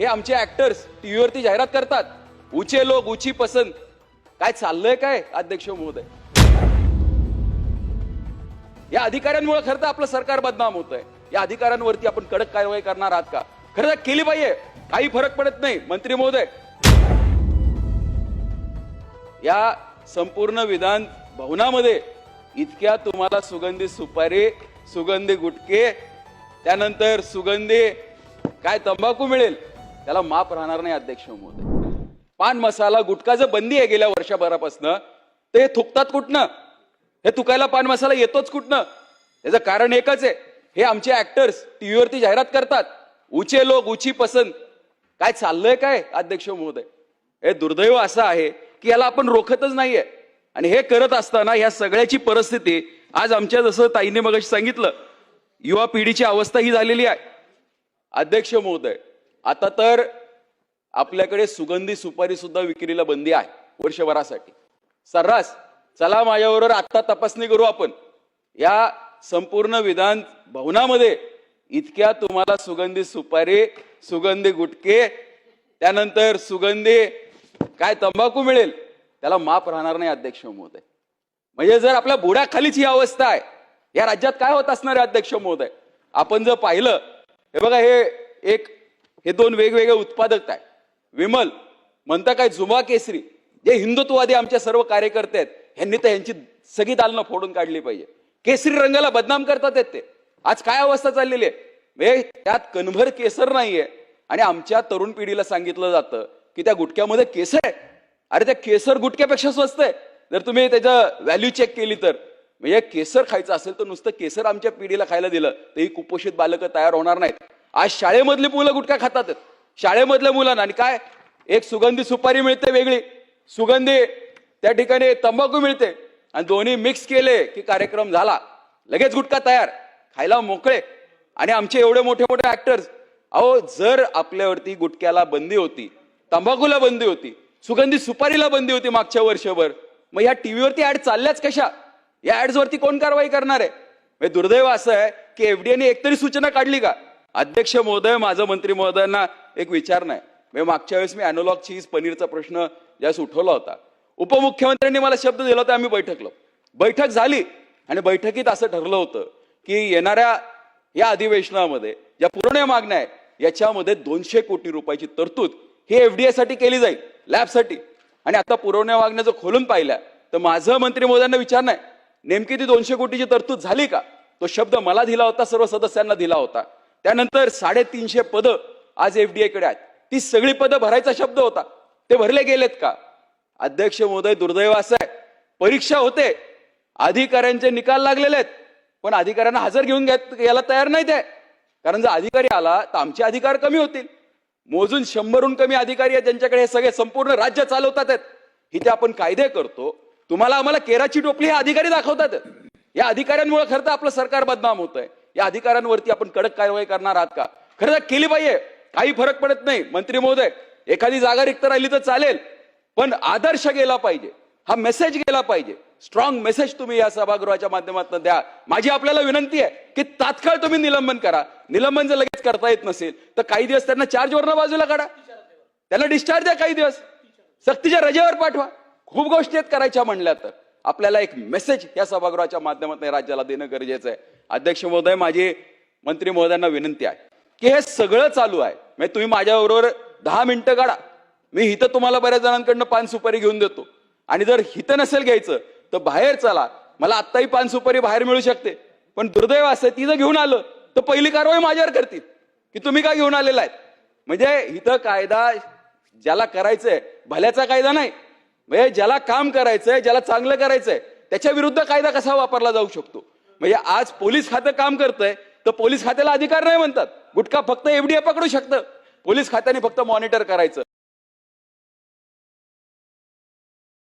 हे आमचे ऍक्टर्स टीव्हीवरती जाहिरात करतात. उचे लोक उची पसंत. काय चाललंय काय अध्यक्ष महोदय? या अधिकाऱ्यांमुळे खरं तर आपलं सरकार बदनाम होत आहे या अधिकाऱ्यांवरती आपण कडक कारवाई करणार आहात का? खरं तर केली पाहिजे. काही फरक पडत नाही. मंत्री महोदय. या संपूर्ण विधान भवनामध्ये इतक्या तुम्हाला सुगंधी सुपारी सुगंधी गुटके त्यानंतर सुगंधी काय तंबाखू मिळेल? त्याला माप राहणार नाही अध्यक्ष महोदय. पान मसाला गुटखाचं बंदी आहे गेल्या वर्षभरापासनं ते थुकतात कुठनं? हे थुकायला पान मसाला येतोच कुठनं? त्याचं कारण एकच आहे. हे आमचे ऍक्टर्स टीव्हीवरती जाहिरात करतात. उचे लोक उची पसंत. काय चाललंय काय अध्यक्ष महोदय? हे दुर्दैव असं आहे की याला आपण रोखतच नाहीये. आणि हे करत असताना या सगळ्याची परिस्थिती आज आमच्या जसं ताईने मगाशी सांगितलं युवा पिढीची अवस्था ही झालेली आहे. अध्यक्ष महोदय आता तर आपल्याकडे सुगंधी सुपारी सुद्धा विक्रीला बंदी आहे वर्षभरासाठी. सर्रास चला माझ्याबरोबर आत्ता तपासणी करू आपण. या संपूर्ण विधान भवनामध्ये इतक्या तुम्हाला सुगंधी सुपारी सुगंधी गुटके त्यानंतर सुगंधी काय तंबाखू मिळेल त्याला माप राहणार नाही अध्यक्ष महोदय. म्हणजे जर आपल्या बुडाखालीच ही अवस्था आहे या राज्यात काय होत असणार आहे अध्यक्ष महोदय? आपण जर पाहिलं हे बघा हे एक हे दोन वेगवेगळे उत्पादक आहे विमल म्हणता काय जुमा केसरी जे हिंदुत्ववादी आमचे सर्व कार्यकर्ते आहेत ह्यांनी तर यांची सगळी दालनं फोडून काढली पाहिजे. केसरी रंगाला बदनाम करतात आहेत ते. आज काय अवस्था चाललेली आहे? त्यात कणभर केसर नाहीये. आणि आमच्या तरुण पिढीला सांगितलं जातं की त्या गुटक्यामध्ये केसर आहे. अरे त्या केसर गुटक्यापेक्षा स्वस्त आहे. जर तुम्ही त्याचं व्हॅल्यू चेक केली तर. म्हणजे केसर खायचं असेल तर नुसतं केसर आमच्या पिढीला खायला दिलं तर ही कुपोषित बालकं तयार होणार नाहीत. आज शाळेमधली मुलं गुटखा खातात. शाळेमधल्या मुलांना. आणि काय? एक सुगंधी सुपारी मिळते वेगळी. सुगंधी त्या ठिकाणी तंबाखू मिळते. आणि दोन्ही मिक्स केले की कार्यक्रम झाला. लगेच गुटखा तयार. खायला मोकळे. आणि आमचे एवढे मोठे मोठे ऍक्टर्स अहो जर आपल्यावरती गुटक्याला बंदी होती तंबाखूला बंदी होती सुगंधी सुपारीला बंदी होती मागच्या वर्षभर मग या टीव्हीवरती ऍड चालल्याच कशा? या ऍड्स वरती कोण कारवाई करणार आहे? म्हणजे दुर्दैव असं आहे की एफडीएने एकतरी सूचना काढली का? अध्यक्ष महोदय माझं मंत्री महोदयांना एक विचार नाही. मी मागच्या वेळेस मी अॅनोलॉग चीज पनीरचा प्रश्न ज्यास उठवला होता उपमुख्यमंत्र्यांनी मला शब्द दिला होता आम्ही बैठकलो. बैठक झाली आणि बैठकीत असं ठरलं होतं की येणाऱ्या या अधिवेशनामध्ये ज्या पूर्ण मागण्या आहेत याच्यामध्ये दोनशे कोटी रुपयाची तरतूद ही एफडीए साठी केली जाईल लॅबसाठी आणि आता पुरवण्या मागण्या जर खोलून पाहिल्या तर माझं मंत्री महोदयांना विचार नाही. नेमकी ती दोनशे कोटीची तरतूद झाली का? तो शब्द मला दिला होता सर्व सदस्यांना दिला होता. त्यानंतर साडेतीनशे पदं आज एफडीए कडे आहेत. ती सगळी पदं भरायचा शब्द होता. ते भरले गेलेत का? अध्यक्ष महोदय दुर्दैव असं आहे. परीक्षा होते. अधिकाऱ्यांचे निकाल लागलेले आहेत. पण अधिकाऱ्यांना हजर घेऊन यायला तयार नाही ते कारण जर अधिकारी आला तर आमचे अधिकार कमी होतील. मोजून शंभरहून कमी अधिकारी आहेत ज्यांच्याकडे हे सगळे संपूर्ण राज्य चालवतात आहेत. इथे आपण कायदे करतो तुम्हाला आम्हाला केराची टोपली हे अधिकारी दाखवतात. या अधिकाऱ्यांमुळे खरं तर आपलं सरकार बदनाम होत आहे या अधिकाऱ्यांवरती आपण कडक कारवाई करणार आहात का? खरं तर केली पाहिजे. काही फरक पडत नाही. मंत्री महोदय एखादी जागा रिक्त राहिली तर चालेल पण आदर्श गेला पाहिजे. हा मेसेज गेला पाहिजे. स्ट्रॉंग मेसेज तुम्ही या सभागृहाच्या माध्यमातून द्या. माझी आपल्याला विनंती आहे की तात्काळ तुम्ही निलंबन करा. निलंबन जर लगेच करता येत नसेल तर काही दिवस त्यांना चार्ज वरनं बाजूला काढा. त्यांना डिस्चार्ज द्या काही दिवस. सक्तीच्या रजेवर पाठवा. खूप गोष्टी आहेत करायच्या म्हणल्या तर. आपल्याला एक मेसेज या सभागृहाच्या माध्यमातून राज्याला देणं गरजेचं आहे. अध्यक्ष महोदय माझी मंत्री महोदयांना विनंती आहे की हे सगळं चालू आहे. म्हणजे तुम्ही माझ्याबरोबर दहा मिनिटं काढा. मी इथं तुम्हाला बऱ्याच जणांकडनं पान सुपारी घेऊन देतो. आणि जर हिथं नसेल घ्यायचं तर बाहेर चला. मला आत्ताही पान सुपारी बाहेर मिळू शकते. पण दुर्दैव असं ती जर घेऊन आलं तर पहिली कारवाई माझ्यावर करतील. की तुम्ही काय घेऊन आलेला आहेत? म्हणजे इथं कायदा ज्याला करायचंय भल्याचा कायदा नाही. म्हणजे ज्याला काम करायचंय ज्याला चांगलं करायचंय त्याच्या विरुद्ध कायदा कसा वापरला जाऊ शकतो? म्हणजे आज पोलीस खातं काम करतंय तर पोलीस खात्याला अधिकार नाही म्हणतात. गुटखा फक्त एफडीए पकडू शकतं. पोलीस खात्याने फक्त मॉनिटर करायचं.